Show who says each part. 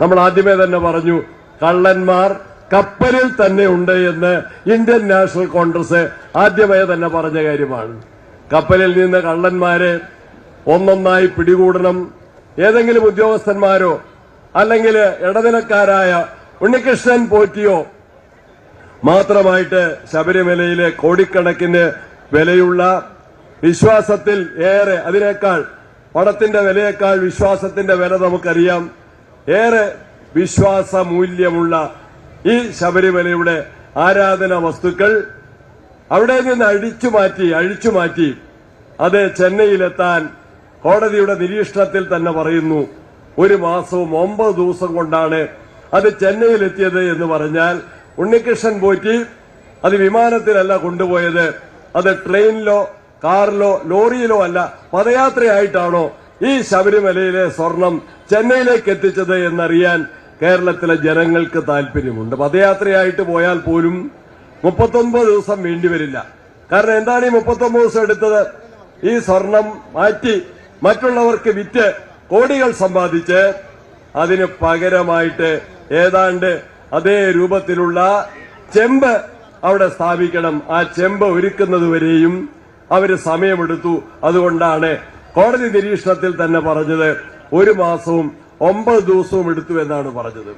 Speaker 1: നമ്മൾ ആദ്യമേ തന്നെ പറഞ്ഞു കള്ളന്മാർ കപ്പലിൽ തന്നെ ഉണ്ട് എന്ന് ഇന്ത്യൻ നാഷണൽ കോൺഗ്രസ് ആദ്യമേ തന്നെ പറഞ്ഞ കാര്യമാണ്. കപ്പലിൽ നിന്ന് കള്ളന്മാരെ ഒന്നൊന്നായി പിടികൂടണം. ഏതെങ്കിലും ഉദ്യോഗസ്ഥന്മാരോ അല്ലെങ്കിൽ ഇടനിലക്കാരായ ഉണ്ണികൃഷ്ണൻ പോറ്റിയോ മാത്രമായിട്ട് ശബരിമലയിലെ കോടിക്കണക്കിന് വിലയുള്ള വിശ്വാസത്തിൽ ഏറെ അതിനേക്കാൾ പടത്തിന്റെ വിലയേക്കാൾ വിശ്വാസത്തിന്റെ വില നമുക്കറിയാം. ഏറെ വിശ്വാസ മൂല്യമുള്ള ഈ ശബരിമലയുടെ ആരാധന വസ്തുക്കൾ അവിടെ നിന്ന് അഴിച്ചു മാറ്റി അഴിച്ചു മാറ്റി അത് ചെന്നൈയിലെത്താൻ കോടതിയുടെ നിരീക്ഷണത്തിൽ തന്നെ പറയുന്നു. ഒരു മാസവും ഒമ്പത് ദിവസം കൊണ്ടാണ് അത് ചെന്നൈയിലെത്തിയത് എന്ന് പറഞ്ഞാൽ ഉണ്ണികൃഷ്ണൻ പോറ്റി അത് വിമാനത്തിലല്ല കൊണ്ടുപോയത്. അത് ട്രെയിനിലോ കാറിലോ ലോറിയിലോ അല്ല പദയാത്രയായിട്ടാണോ ഈ ശബരിമലയിലെ സ്വർണം ചെന്നൈയിലേക്ക് എത്തിച്ചത് എന്നറിയാൻ കേരളത്തിലെ ജനങ്ങൾക്ക് താല്പര്യമുണ്ട്. പദയാത്രയായിട്ട് പോയാൽ പോലും മുപ്പത്തൊൻപത് ദിവസം വേണ്ടിവരില്ല കാരണം എന്താണ് ഈ മുപ്പത്തൊമ്പത് ദിവസം എടുത്തത്? ഈ സ്വർണം മാറ്റി മറ്റുള്ളവർക്ക് വിറ്റ് കോടികൾ സമ്പാദിച്ച് അതിന് പകരമായിട്ട് ഏതാണ്ട് അതേ രൂപത്തിലുള്ള ചെമ്പ് അവിടെ സ്ഥാപിക്കണം. ആ ചെമ്പ് ഒരുക്കുന്നതുവരെയും അവർ സമയമെടുത്തു. അതുകൊണ്ടാണ് കോടതി നിരീക്ഷണത്തിൽ തന്നെ പറഞ്ഞത് ഒരു മാസവും ഒമ്പത് ദിവസവും എടുത്തു എന്നാണ് പറഞ്ഞത്.